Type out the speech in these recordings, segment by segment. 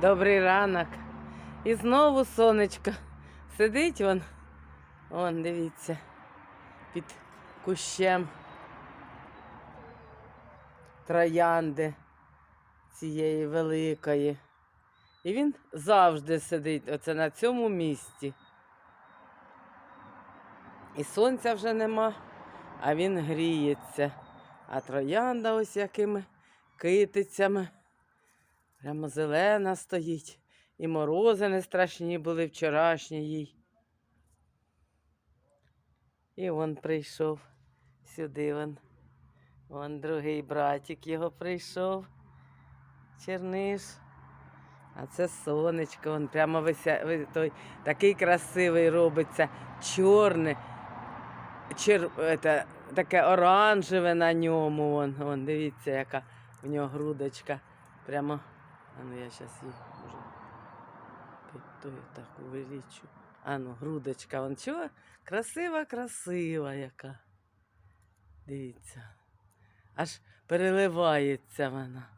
Добрий ранок. І знову сонечко. Сидить вон. Вон, дивіться, під кущем троянди цієї великої. І він завжди сидить оце на цьому місці. І сонця вже нема, а він гріється. А троянда ось якими китицями. Прямо зелена стоїть. І морози не страшні були вчорашні їй. І он прийшов сюди. Вон, вон другий братик його прийшов. Черниш. А це сонечко, он прямо вися, той, такий красивий робиться, чорне, чер, это, таке оранжеве на ньому. Вон, вон, дивіться, яка в нього грудочка. Прямо. А ну я зараз її може під тою так увеличу. А ну, грудочка, вон чого? Красива, красива яка. Дивіться. Аж переливається вона.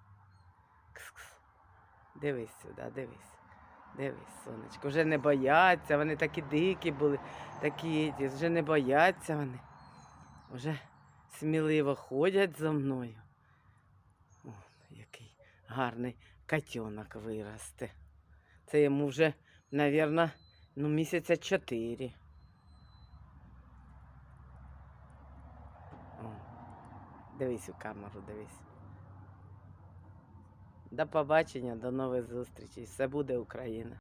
Кс-кс. Дивись сюди, дивись. Дивись, сонечко. Вже не бояться, вони такі дикі були, такі, вже не бояться вони. Вже сміливо ходять за мною. Гарний котенок виросте. Це йому вже, мабуть, ну, місяця чотири. Дивись у камеру, дивись. До побачення, до нових зустрічей. Все буде Україна.